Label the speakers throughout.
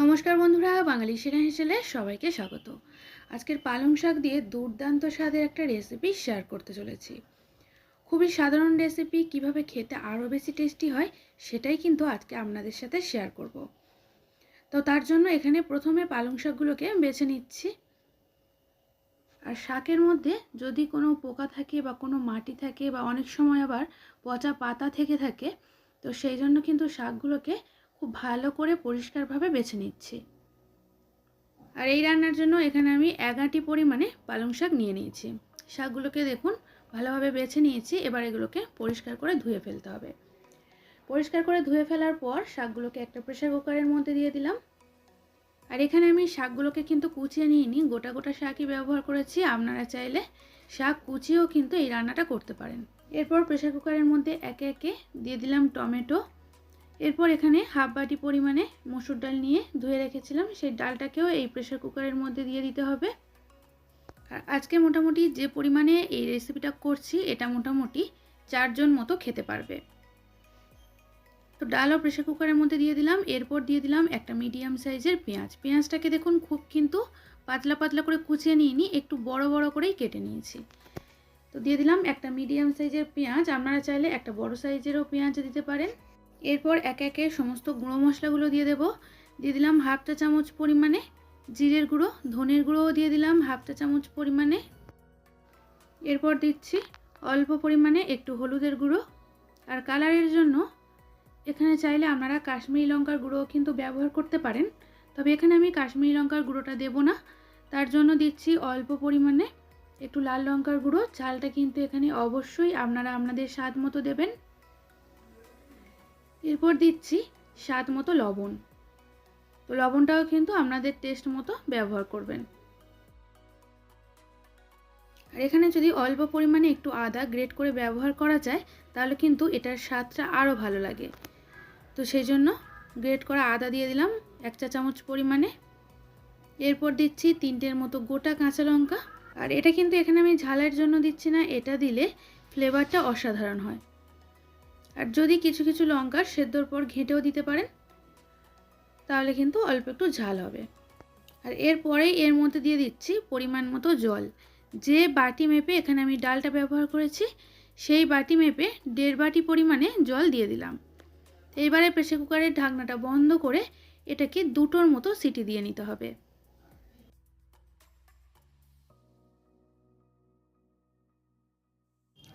Speaker 1: নমস্কার বন্ধুরা, বাঙালি সেরা হেসেলে সবাইকে স্বাগত। আজকের পালং শাক দিয়ে দুর্দান্ত স্বাদের একটা রেসিপি শেয়ার করতে চলেছি। খুবই সাধারণ রেসিপি কীভাবে খেতে আরও বেশি টেস্টি হয়, সেটাই কিন্তু আজকে আপনাদের সাথে শেয়ার করব। তো তার জন্য এখানে প্রথমে পালং শাকগুলোকে বেছে নিচ্ছি। আর শাকের মধ্যে যদি কোনো পোকা থাকে বা কোনো মাটি থাকে বা অনেক সময় আবার পচা পাতা থেকে থাকে, তো সেই জন্য কিন্তু শাকগুলোকে খুব ভালো করে পরিষ্কারভাবে বেছে নিচ্ছি। আর এই রান্নার জন্য এখানে আমি এগাটি পরিমাণে পালং শাক নিয়ে নিয়েছি। শাকগুলোকে দেখুন, ভালোভাবে বেছে নিয়েছি। এবার এগুলোকে পরিষ্কার করে ধুয়ে ফেলতে হবে। পরিষ্কার করে ধুয়ে ফেলার পর শাকগুলোকে একটা প্রেশার কুকারের মধ্যে দিয়ে দিলাম। আর এখানে আমি শাকগুলোকে কিন্তু কুচিয়ে নিইনি, গোটা গোটা শাকই ব্যবহার করেছি। আপনারা চাইলে শাক কুচিয়েও কিন্তু এই রান্নাটা করতে পারেন। এরপর প্রেশার কুকারের মধ্যে একে একে দিয়ে দিলাম টমেটো। এরপর এখানে হাফ বাটি পরিমাণে মসুর ডাল নিয়ে ধুয়ে রেখেছিলাম। সেই ডালটাকেও এই প্রেশার কুকারের মধ্যে দিয়ে দিতে হবে। আর আজকে মোটামুটি যে পরিমাণে এই রেসিপিটা করছি, এটা মোটামুটি চারজন মতো খেতে পারবে। তো ডালও প্রেশার কুকারের মধ্যে দিয়ে দিলাম। এরপর দিয়ে দিলাম একটা মিডিয়াম সাইজের পেঁয়াজ। পেঁয়াজটাকে দেখুন, খুব কিন্তু পাতলা পাতলা করে কুচিয়ে নিয়ে একটু বড় বড় করেই কেটে নিয়েছি। তো দিয়ে দিলাম একটা মিডিয়াম সাইজের পেঁয়াজ। আপনারা চাইলে একটা বড় সাইজেরও পেঁয়াজ দিতে পারেন। এরপর একে একে সমস্ত গুঁড়ো মশলাগুলো দিয়ে দেবো। দিয়ে দিলাম হাফ চা চামচ পরিমাণে জিরের গুঁড়ো, ধনের গুঁড়োও দিয়ে দিলাম হাফ চা চামচ পরিমাণে। এরপর দিচ্ছি অল্প পরিমাণে একটু হলুদের গুঁড়ো। আর কালারের জন্য এখানে চাইলে আপনারা কাশ্মীরি লঙ্কার গুঁড়োও কিন্তু ব্যবহার করতে পারেন। তবে এখানে আমি কাশ্মীরি লঙ্কার গুঁড়োটা দেব না। তার জন্য দিচ্ছি অল্প পরিমাণে একটু লাল লঙ্কার গুঁড়ো। চালটা কিন্তু এখানে অবশ্যই আপনারা আপনাদের স্বাদ মতো দেবেন। এরপর দিচ্ছি স্বাদ মতো লবণ। তো লবণটাও কিন্তু আপনাদের টেস্ট মতো ব্যবহার করবেন। আর এখানে যদি অল্প পরিমাণে একটু আদা গ্রেট করে ব্যবহার করা যায়, তাহলে কিন্তু এটার স্বাদটা আরও ভালো লাগে। তো সেই জন্য গ্রেট করা আদা দিয়ে দিলাম এক চা চামচ পরিমাণে। এরপর দিচ্ছি তিনটের মতো গোটা কাঁচা লঙ্কা। আর এটা কিন্তু এখানে আমি ঝালের জন্য দিচ্ছি না, এটা দিলে ফ্লেভারটা অসাধারণ হয়। আর যদি কিছু কিছু লঙ্কা সেদ্ধর পর ঘেঁটেও দিতে পারেন, তাহলে কিন্তু অল্প একটু ঝাল হবে। আর এরপরেই এর মধ্যে দিয়ে দিচ্ছি পরিমাণ মতো জল। যে বাটি মেপে এখানে আমি ডালটা ব্যবহার করেছি, সেই বাটি মেপে দেড় বাটি পরিমাণে জল দিয়ে দিলাম। এইবারে প্রেসার কুকারের ঢাকনাটা বন্ধ করে এটাকে দুটোর মতো সিটি দিয়ে নিতে হবে।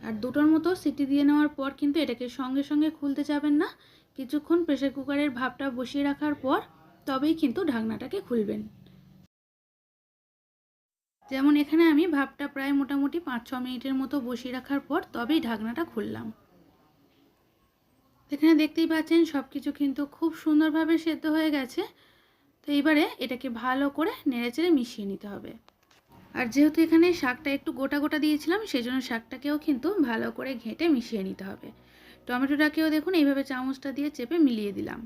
Speaker 1: আর দুটোর মতো সিটি দিয়ে নেওয়ার পর কিন্তু এটাকে সঙ্গে সঙ্গে খুলতে যাবেন না। কিছুক্ষণ প্রেসার কুকারের ভাবটা বসিয়ে রাখার পর তবেই কিন্তু ঢাকনাটাকে খুলবেন। যেমন এখানে আমি ভাবটা প্রায় মোটামুটি পাঁচ ছ মিনিটের মতো বসিয়ে রাখার পর তবেই ঢাকনাটা খুললাম। এখানে দেখতেই পাচ্ছেন সব কিছু কিন্তু খুব সুন্দরভাবে সেদ্ধ হয়ে গেছে। তো এবারে এটাকে ভালো করে নেড়েচেড়ে মিশিয়ে নিতে হবে। আর যেহেতু এখানে শাকটা একটু গোটা গোটা দিয়েছিলাম সেই জন্য শাকটাকেও কিন্তু ভালো করে ঘেঁটে মিশিয়ে নিতে হবে। টমেটোটাকেও দেখুন, এইভাবে চামচটা দিয়ে চেপে মিলিয়ে দিলাম।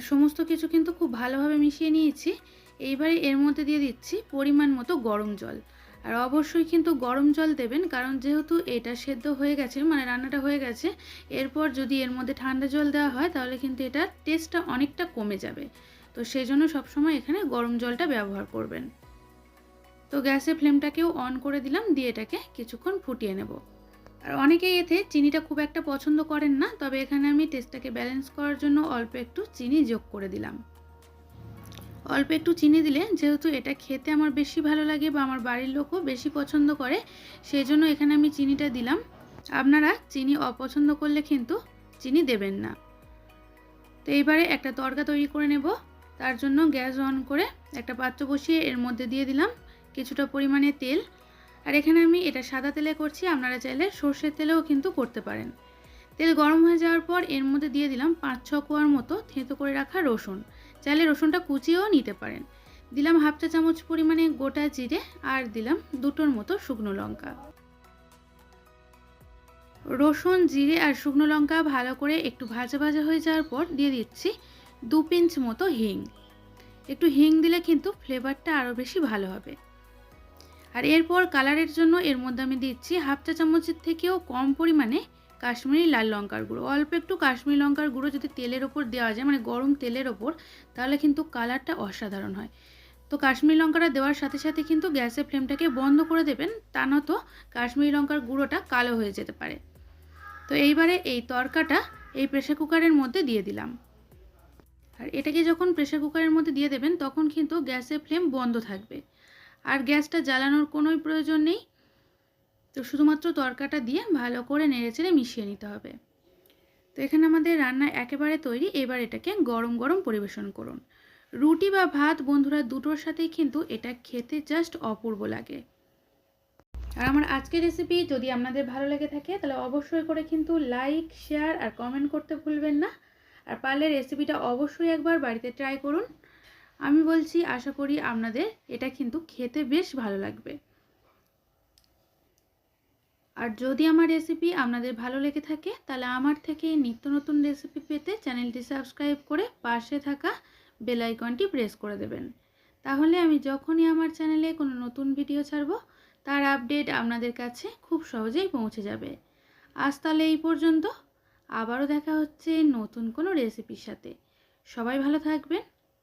Speaker 1: আর সমস্ত কিছু কিন্তু খুব ভালোভাবে মিশিয়ে নিয়েছি। এইবারে এর মধ্যে দিয়ে দিচ্ছি পরিমাণ মতো গরম জল। আর অবশ্যই কিন্তু গরম জল দেবেন, কারণ যেহেতু এটা সেদ্ধ হয়ে গেছে মানে রান্নাটা হয়ে গেছে, এরপর যদি এর মধ্যে ঠান্ডা জল দেওয়া হয়, তাহলে কিন্তু এটার টেস্টটা অনেকটা কমে যাবে। তো সেই জন্য সবসময় এখানে গরম জলটা ব্যবহার করবেন। তো গ্যাসের ফ্লেমটাকেও অন করে দিলাম, দিয়ে এটাকে কিছুক্ষণ ফুটিয়ে নেব। আর অনেকেই এতে চিনিটা খুব একটা পছন্দ করেন না, তবে এখানে আমি টেস্টটাকে ব্যালেন্স করার জন্য অল্প একটু চিনি যোগ করে দিলাম। অল্প একটু চিনি দিলে যেহেতু এটা খেতে আমার বেশি ভালো লাগে বা আমার বাড়ির লোকও বেশি পছন্দ করে, সেই জন্য এখানে আমি চিনিটা দিলাম। আপনারা চিনি অপছন্দ করলে কিন্তু চিনি দেবেন না। তো এইবারে একটা তরকা তৈরি করে নেব। তার জন্য গ্যাস অন করে একটা পাত্র বসিয়ে এর মধ্যে দিয়ে দিলাম কিছুটা পরিমাণে তেল। আর এখানে আমি এটা সাদা তেলে করছি, আপনারা চাইলে সর্ষের তেলেও কিন্তু করতে পারেন। তেল গরম হয়ে যাওয়ার পর এর মধ্যে দিয়ে দিলাম পাঁচ ছ কোয়ার মতো থেঁতো করে রাখা রসুন। চাইলে রসুনটা কুচিয়েও নিতে পারেন। দিলাম হাফ চা চামচ পরিমাণে গোটা জিরে আর দিলাম দুটোর মতো শুকনো লঙ্কা। রসুন, জিরে আর শুকনো লঙ্কা ভালো করে একটু ভাজা ভাজা হয়ে যাওয়ার পর দিয়ে দিচ্ছি দু পিঞ্চ মতো হিং। একটু হিং দিলে কিন্তু ফ্লেভারটা আরও বেশি ভালো হবে। আর এরপর কালারের জন্য এর মধ্যে আমি দিচ্ছি হাফ চা চামচের থেকেও কম পরিমাণে কাশ্মীরি লাল লঙ্কার গুঁড়ো। অল্প একটু কাশ্মীরি লঙ্কার গুঁড়ো যদি তেলের ওপর দেওয়া যায় মানে গরম তেলের ওপর, তাহলে কিন্তু কালারটা অসাধারণ হয়। তো কাশ্মীরি লঙ্কাটা দেওয়ার সাথে সাথে কিন্তু গ্যাসের ফ্লেমটাকে বন্ধ করে দেবেন, তা নয়তো কাশ্মীরি লঙ্কার গুঁড়োটা কালো হয়ে যেতে পারে। তো এইবারে এই তরকাটা এই প্রেশার কুকারের মধ্যে দিয়ে দিলাম। আর এটাকে যখন প্রেশার কুকারের মধ্যে দিয়ে দেবেন, তখন কিন্তু গ্যাসের ফ্লেম বন্ধ থাকবে। আর গ্যাসটা জ্বালানোর কোনোই প্রয়োজন নেই। তো শুধুমাত্র তরকাটা দিয়ে ভালো করে নেড়েচেড়ে মিশিয়ে নিতে হবে। তো এখানে আমাদের রান্না একেবারে তৈরি। এবার এটাকে গরম গরম পরিবেশন করুন। রুটি বা ভাত বন্ধুরা দুটোর সাথেই কিন্তু এটা খেতে জাস্ট অপূর্ব লাগে। আর আমার আজকের রেসিপি যদি আপনাদের ভালো লেগে থাকে, তাহলে অবশ্যই করে কিন্তু লাইক শেয়ার আর কমেন্ট করতে ভুলবেন না। আর পারলে রেসিপিটা অবশ্যই একবার বাড়িতে ট্রাই করুন। আমি বলছি, আশা করি আপনাদের এটা কিন্তু খেতে বেশ ভালো লাগবে। আর যদি আমার রেসিপি আপনাদের ভালো লেগে থাকে, তাহলে আমার থেকে নিত্য নতুন রেসিপি পেতে চ্যানেলটি সাবস্ক্রাইব করে পাশে থাকা বেল আইকনটি প্রেস করে দেবেন। তাহলে আমি যখনই আমার চ্যানেলে কোনো নতুন ভিডিও ছাড়ব, তার আপডেট আপনাদের কাছে খুব সহজেই পৌঁছে যাবে। আজ তাহলে এই পর্যন্ত। আবারও দেখা হচ্ছে নতুন কোনো রেসিপির সাথে। সবাই ভালো থাকবেন।